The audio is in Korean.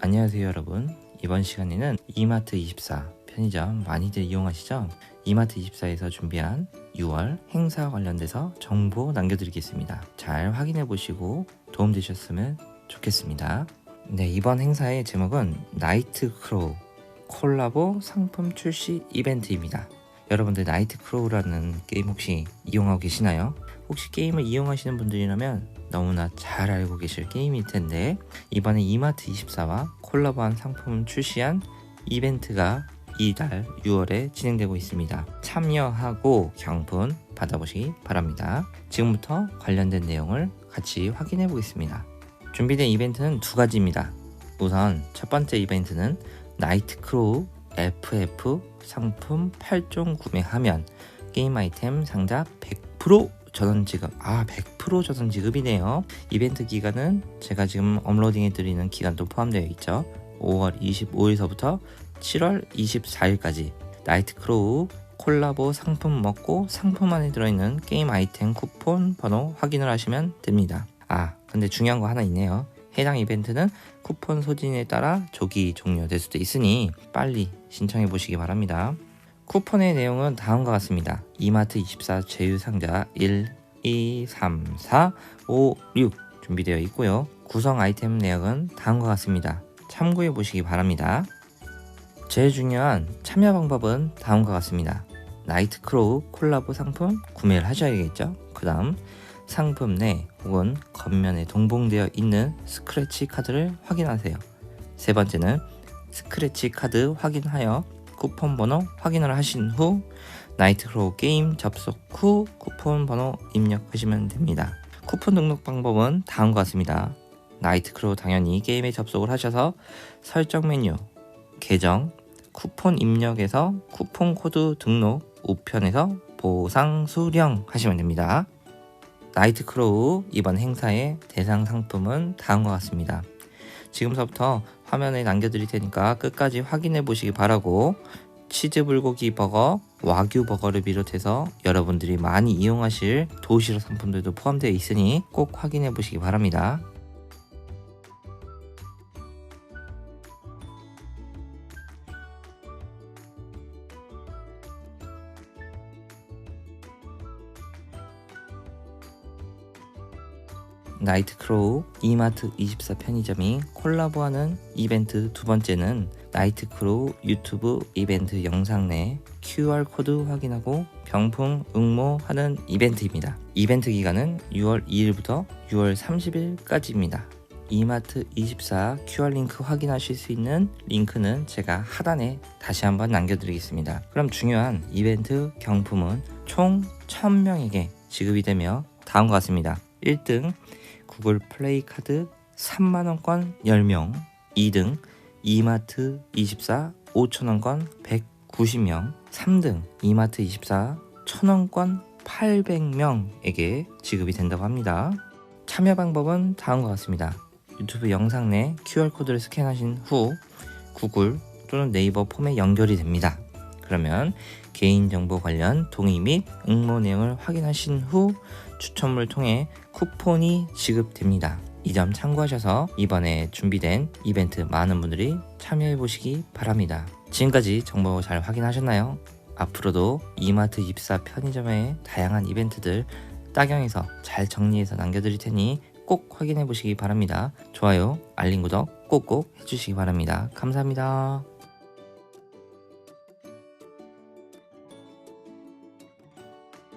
안녕하세요 여러분 이번 시간에는 이마트24 편의점 많이들 이용하시죠? 이마트24에서 준비한 6월 행사 관련돼서 정보 남겨드리겠습니다 잘 확인해 보시고 도움 되셨으면 좋겠습니다 네 이번 행사의 제목은 나이트 크로우 콜라보 상품 출시 이벤트입니다 여러분들 나이트 크로우라는 게임 혹시 이용하고 계시나요? 혹시 게임을 이용하시는 분들이라면 너무나 잘 알고 계실 게임일 텐데 이번에 이마트 24와 콜라보한 상품 출시한 이벤트가 이달 6월에 진행되고 있습니다. 참여하고 경품 받아보시기 바랍니다. 지금부터 관련된 내용을 같이 확인해 보겠습니다. 준비된 이벤트는 두 가지입니다. 우선 첫 번째 이벤트는 나이트 크로우 FF 상품 8종 구매하면 게임 아이템 상자 100% 전원 지급 아 100% 전원 지급이네요. 이벤트 기간은 제가 지금 업로딩해 드리는 기간도 포함되어 있죠. 5월 25일서부터 7월 24일까지 나이트 크로우 콜라보 상품 먹고 상품 안에 들어있는 게임 아이템 쿠폰 번호 확인을 하시면 됩니다. 아 근데 중요한 거 하나 있네요. 해당 이벤트는 쿠폰 소진에 따라 조기 종료될 수도 있으니 빨리 신청해 보시기 바랍니다 쿠폰의 내용은 다음과 같습니다. 이마트 24 제휴 상자 1, 2, 3, 4, 5, 6 준비되어 있고요. 구성 아이템 내역은 다음과 같습니다. 참고해 보시기 바랍니다. 제일 중요한 참여 방법은 다음과 같습니다. 나이트 크로우 콜라보 상품 구매를 하셔야겠죠. 그 다음 상품 내 혹은 겉면에 동봉되어 있는 스크래치 카드를 확인하세요. 세 번째는 스크래치 카드 확인하여 쿠폰 번호 확인을 하신 후 나이트 크로우 게임 접속 후 쿠폰 번호 입력하시면 됩니다. 쿠폰 등록 방법은 다음과 같습니다. 나이트 크로우 당연히 게임에 접속을 하셔서 설정 메뉴 계정 쿠폰 입력에서 쿠폰 코드 등록 우편에서 보상 수령 하시면 됩니다. 나이트 크로우 이번 행사의 대상 상품은 다음과 같습니다. 지금서부터 화면에 남겨드릴 테니까 끝까지 확인해 보시기 바라고 치즈 불고기 버거, 와규 버거를 비롯해서 여러분들이 많이 이용하실 도시락 상품들도 포함되어 있으니 꼭 확인해 보시기 바랍니다. 나이트 크로우 이마트 24 편의점이 콜라보하는 이벤트 두 번째는 나이트 크로우 유튜브 이벤트 영상 내 QR 코드 확인하고 경품 응모하는 이벤트입니다. 이벤트 기간은 6월 2일부터 6월 30일까지입니다. 이마트 24 QR 링크 확인하실 수 있는 링크는 제가 하단에 다시 한번 남겨드리겠습니다. 그럼 중요한 이벤트 경품은 총 1000명에게 지급이 되며 다음과 같습니다. 1등 구글 플레이 카드 3만원권 10명 2등 이마트 24 5천원권 190명 3등 이마트 24 천원권 800명에게 지급이 된다고 합니다. 참여 방법은 다음과 같습니다. 유튜브 영상 내 QR코드를 스캔하신 후 구글 또는 네이버 폼에 연결이 됩니다. 그러면 개인정보 관련 동의 및 응모 내용을 확인하신 후 추첨을 통해 쿠폰이 지급됩니다. 이 점 참고하셔서 이번에 준비된 이벤트 많은 분들이 참여해 보시기 바랍니다. 지금까지 정보 잘 확인하셨나요? 앞으로도 이마트 24 편의점의 다양한 이벤트들 따경에서 잘 정리해서 남겨드릴 테니 꼭 확인해 보시기 바랍니다. 좋아요, 알림 구독 꼭꼭 해주시기 바랍니다. 감사합니다.